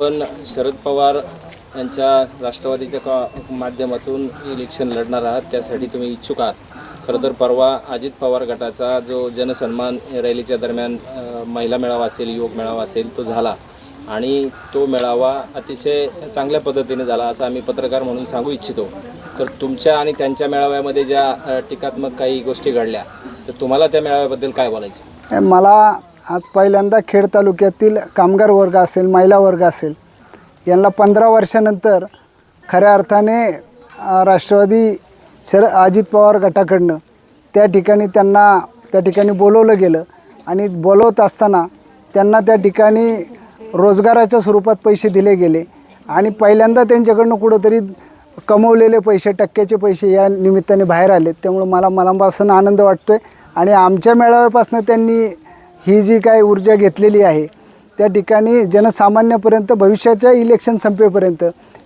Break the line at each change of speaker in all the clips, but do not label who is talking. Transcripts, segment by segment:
पण शरद पवार यांच्या राष्ट्रवादीच्या का माध्यमातून इलेक्शन लढणार आहात त्यासाठी तुम्ही इच्छुक आहात. खरं तर परवा अजित पवार गटाचा जो जनसन्मान रॅलीच्या दरम्यान महिला मेळावा असेल युवक मेळावा असेल तो झाला. आणि तो मेळावा अतिशय चांगल्या पद्धतीने झाला असं आम्ही पत्रकार म्हणून सांगू इच्छितो. तर तुमच्या आणि त्यांच्या मेळाव्यामध्ये ज्या टीकात्मक काही गोष्टी घडल्या तर तुम्हाला त्या मेळाव्याबद्दल काय बोलायचं?
मला आज पहिल्यांदा खेड तालुक्यातील कामगार वर्ग असेल महिला वर्ग असेल यांना पंधरा वर्षानंतर खऱ्या अर्थाने राष्ट्रवादी शर अजित पवार गटाकडनं त्या ठिकाणी त्यांना त्या ठिकाणी बोलवलं गेलं आणि बोलवत असताना त्यांना त्या ठिकाणी रोजगाराच्या स्वरूपात पैसे दिले गेले आणि पहिल्यांदा त्यांच्याकडनं कुठंतरी कमवलेले पैसे टक्क्याचे पैसे या निमित्ताने बाहेर आले त्यामुळं मला मनापासून आनंद वाटतो आहे आणि आमच्या मेळाव्यापासून त्यांनी ही जी काय ऊर्जा घेतलेली आहे त्या ठिकाणी जनसामान्यापर्यंत भविष्याच्या इलेक्शन संपेपर्यंत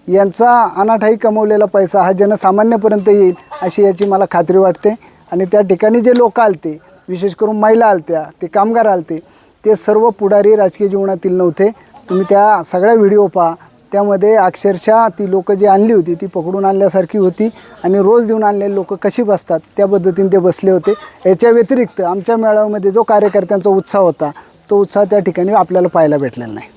यांचा अनाठाई कमवलेला पैसा हा जनसामान्यापर्यंत येईल अशी याची मला खात्री वाटते. आणि त्या ठिकाणी जे लोक आलते विशेष करून महिला आलत्या ते कामगार आलते ते सर्व पुढारी राजकीय जीवनातील नव्हते. तुम्ही त्या सगळ्या व्हिडिओ पहा. त्यामध्ये अक्षरशः ती लोकं जी आणली होती ती पकडून आणल्यासारखी होती आणि रोज देऊन आणलेले लोक कशी बसतात त्या पद्धतीने ते बसले होते. याच्या व्यतिरिक्त आमच्या मेळाव्यामध्ये जो कार्यकर्त्यांचा उत्साह होता तो उत्साह त्या ठिकाणी आपल्याला पाहायला भेटलेला नाही.